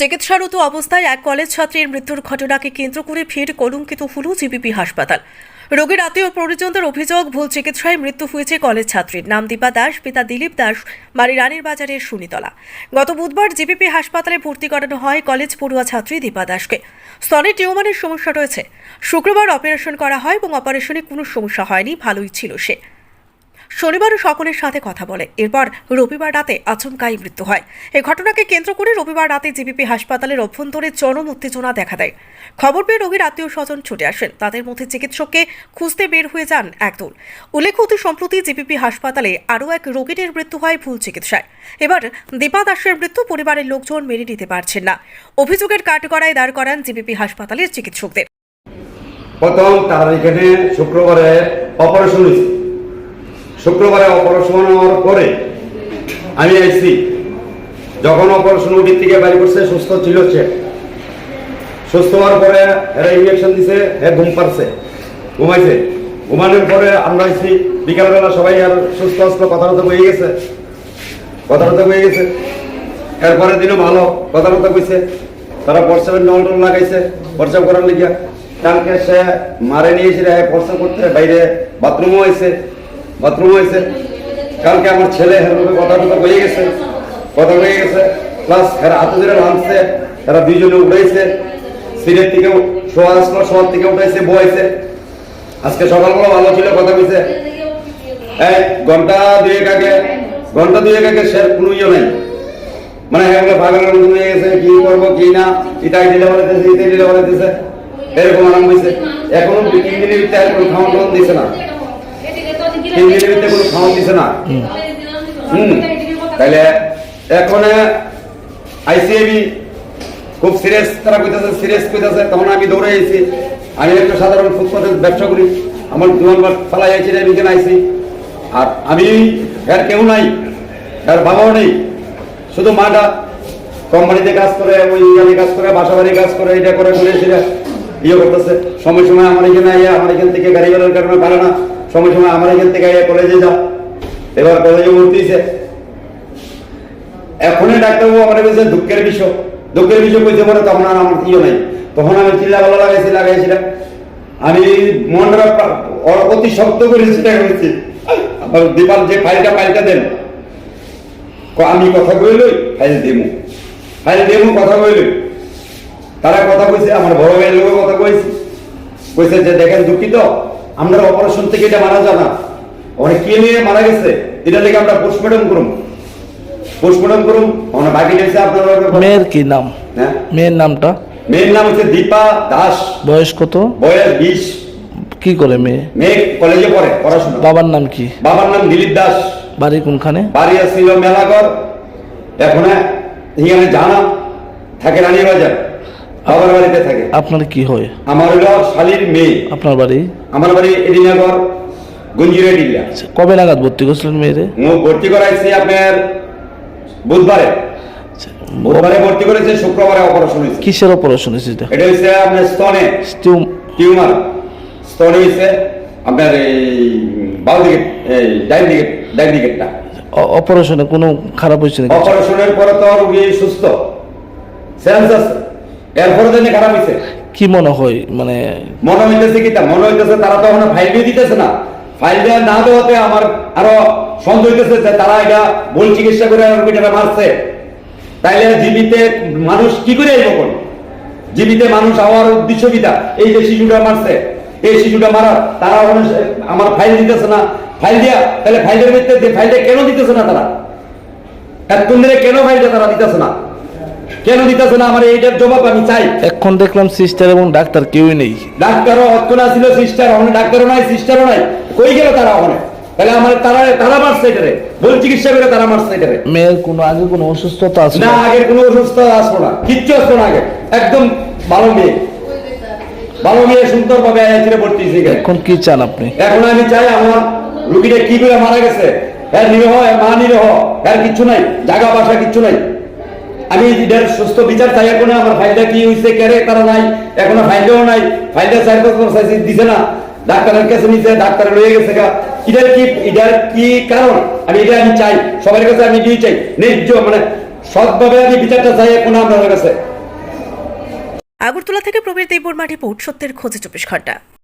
চিকিৎসারত অবস্থায় এক কলেজ ছাত্রীর মৃত্যুর ঘটনাকে কেন্দ্র করে ফের কলঙ্কিত হল জিবিপি হাসপাতাল। রোগীর আত্মীয় পরিজনদের অভিযোগ, ভুল চিকিৎসায় মৃত্যু হয়েছে কলেজ ছাত্রীর। নাম দীপা দাস, পিতা দিলীপ দাস, বাড়ি রানীর বাজারের সুনিতলা। গত বুধবার জিবিপি হাসপাতালে ভর্তি করানো হয় কলেজ পড়ুয়া ছাত্রী দীপা দাসকে। স্তনে টিউমারের সমস্যা রয়েছে। শুক্রবার অপারেশন করা হয় এবং অপারেশনে কোনো সমস্যা হয়নি, ভালোই ছিল সে। শনিবার সকলের সাথে কথা বলে। এরপর রবিবার রাতে আচমকাই মৃত্যু হয়। এই ঘটনাকে কেন্দ্র করে রবিবার রাতে জিবিপি হাসপাতালের অভ্যন্তরে চরম উত্তেজনা দেখা দেয়। খবর পেয়ে রোগীর আত্মীয় স্বজন ছুটে আসেন। তাদের মধ্যে চিকিৎসককে খুঁজতে বের হয়ে যান একদল। উল্লেখ্য অতি সম্প্রতি জিবিপি হাসপাতালে আরও এক রোগীর মৃত্যু হয় ভুল চিকিৎসায়। এবার দীপা দাসের মৃত্যু পরিবারের লোকজন মেনে নিতে পারছেন না। অভিযোগের কাঠগড়ায় দাঁড় করান জিবিপি হাসপাতালের চিকিৎসকদের। প্রথম তার এখানে শুক্রবারে অপারেশন হয়েছে। শুক্রবারে অপারেশন হওয়ার পরে আমি আইসি যখন অপারেশন উঠির থেকে বাড়ি করছে, সুস্থ ছিল সে। সুস্থ হওয়ার পরে এরা ইঞ্জেকশন দিছে হে ঘুম পারছে ঘুমাইছে। ঘুমানোর পরে আমরা আইসি বিকালবেলা সবাই আর সুস্থ আসলো কথাবার্তা বয়ে গেছে। কথাবার্তা হয়ে গেছে। এরপরে দিনও ভালো কথা কথাবার্তা কইছে। তারা পরসাবের নল টল লাগাইছে পরসাব করার লিগিয়া। কালকে সে মারে নিয়েছিল পরসা করতে বাইরে বাথরুমও হয়েছে বাথরুমও হয়েছে। কালকে আমার ছেলে হেরভাবে কথা কথা বয়ে গেছে। কথা বয়ে গেছে। প্লাস এরা হাতে ধরে লামছে এরা দুইজনে উঠাইছে। সিটের থেকে শোয়া আসলো, শোয়ার থেকে উঠাইছে বয়াইছে আজকে সকালবেলা ভালো ছিল, কথা কইছে। এই, ঘণ্টা দুয়েক আগে, ঘণ্টা দুয়েক আগে সে কোনো ইয়ে নাই। মানে এগুলো পাগলের মতন হয়ে গেছে, কি করব, কি না? এটাই দিলে বলে দিছে এটাই দিলে বলে দিছে। এরকম আরাম হয়েছে এখনও তিন দিনের ভিতরে কোনো টাওয়ান দিছে না। ভিতরে কোনো দিছে না। হুম। তাহলে এখন আইসিএবি খুব সিরিয়াস তারা কইতাছে সিরিয়াস কইতাছে তখন আমি দৌড়ে আইছি। আমি একটা সাধারণ ব্যবসা করি। আমার ফালাই আইছি আমি এখানে আইছি। আর আমি এর কেউ নাই এর বাবাও নেই। শুধু মাটা। কোম্পানিতে কাজ করে ওই ইয়ালে কাজ করে বাসা বাড়ি কাজ করে এটা করে সেটা ইয়ে করতেছে। সময় সময় আমার এখানে আমার এখান থেকে গাড়ি বেরোর কারণে পারে না সময় সময় আমার এখান থেকে কলেজে যাও। এবার কলেজে ভর্তি হয়েছে এখনই ডাক্তারবাবু আমার কাছে দুঃখের বিষয়। দুঃখের বিষয় কইতে পারে তখন আর আমার ইয়ে নাই। তখন আমি চিল্লা গলা লাগাইছি, লাগাইছিলাম। আমি মনটা অতি শক্ত করে চেষ্টা করেছি দীপাল যে ফাইলটা ফাইলটা দেন। আমি কথা কইলই, ফাইল দেবো ফাইল দেমু, কথা কইলই। তারা কথা কইছে, আমার বড় ভাইয়ের লোক কথা কইছে। কইছে যে, দেখেন দুঃখিত আমরা অপারেশন থেকে এটা মারা না। অনেক কে নিয়ে মারা গেছে। এটা লেগে আমরা পোস্টমর্টম করুন। পোস্টমর্টম করুন। আমরা বাকি গেছে আপনার মেয়ের কি নাম? হ্যাঁ? মেয়ের নামটা? মেয়ের নাম হচ্ছে দীপা দাস। বয়স কত? বয়স বিশ। কি করে মেয়ে? মেয়ে কলেজে পড়ে পড়াশোনা। বাবার নাম কি? বাবার নাম দিলীপ দাস। বাড়ি কোনখানে? বাড়ি আসছিল মেলাঘর। এখন এখানে জানা থাকে রানী বাজার বাবার বাড়িতে থাকে। আপনার কি হয়? আমার হলো শালির মেয়ে। আপনার বাড়ি? আমার বাড়ি এদিনগর গুঞ্জিরে ডিল্লা আচ্ছা, কবে নাগাদ ভর্তি করছিলেন মেয়েরে? মু ভর্তি করাইছি আপনার বুধবারে। আচ্ছা, বুধবারে ভর্তি করেছে শুক্রবারে অপারেশন হয়েছে। কিসের অপারেশন হয়েছে এটা? এটা হচ্ছে আপনার স্তনে। টিউমার। স্তনে হয়েছে আপনার এই বাউ দিকে এই ডাইন দিকে ডাইন দিকেরটা। অপারেশনে কোনো খারাপ হয়েছে নাকি? অপারেশনের পরে তো রুগী সুস্থ। সেন্স আছে। এরপরে জন্য খারাপ হয়েছে কি মনে হয় মানে? মনে হইতেছে কি মনে হইতেছে তারা তো এখন ফাইল দিয়ে দিতেছে না। ফাইল দেওয়া না দেওয়াতে আমার আরও সন্দেহ হইতেছে যে তারা এটা ভুল চিকিৎসা করে মারছে। তাইলে জীবিতে মানুষ কি করে আইব কোন? জীবিতে মানুষ হওয়ার উদ্দেশ্য কিটা এই যে শিশুটা মারছে এই শিশুটা মারা তারা আমার ফাইল দিতেছে না। ফাইল দিয়া তাহলে ফাইলের ভিতরে যে ফাইলটা কেন দিতেছে না তারা? এতক্ষণ ধরে কেন ফাইলটা তারা দিতেছে না? কেন দিতেছে না আমার এইটার জবাব আমি চাই? এখন দেখলাম সিস্টার এবং ডাক্তার কেউই নেই। ডাক্তারও অক্ষণা ছিল সিস্টার ওখানে ডাক্তারও নাই সিস্টারও নাই। কই গেল তারা ওখানে তাহলে আমার তারা তারা মারছে এটারে। ভুল চিকিৎসা করে তারা মারছে এটারে। মেয়ের কোনো আগে কোনো অসুস্থতা আছে না আগের কোনো অসুস্থ আসব না। কিচ্ছু আসব না আগে। একদম ভালো মেয়ে। ভালো মেয়ে আয়াতিরে ভর্তি হয়েছে এখন কি চান আপনি? এখন আমি চাই আমার রুগীটা কি করে মারা গেছে? হ্যাঁ নিরহ হ্যাঁ মা নিরহ। হ্যাঁ কিচ্ছু নাই। জায়গা বাসা কিচ্ছু নাই। আমি এটার সুস্থ বিচার চাই, এখন আমার ফাইলটা কি হয়েছে কেরে তারা নাই, এখনও ফাইলটাও নাই, ফাইলটা চাই বছর চাইছি, দিছে না। ডাক্তারের কাছে নিছে, ডাক্তার লয়ে গেছে গা। এটার কি এটার কি কারণ? আমি এটা আমি চাই, সবার কাছে আমি দিয়ে চাই, ন্যায্য মানে সৎভাবে আমি বিচারটা চাই এখন আপনাদের কাছে। আগরতলা থেকে প্রবীর দেববর্মা রিপোর্ট, সত্যের খোঁজে চব্বিশ ঘণ্টা।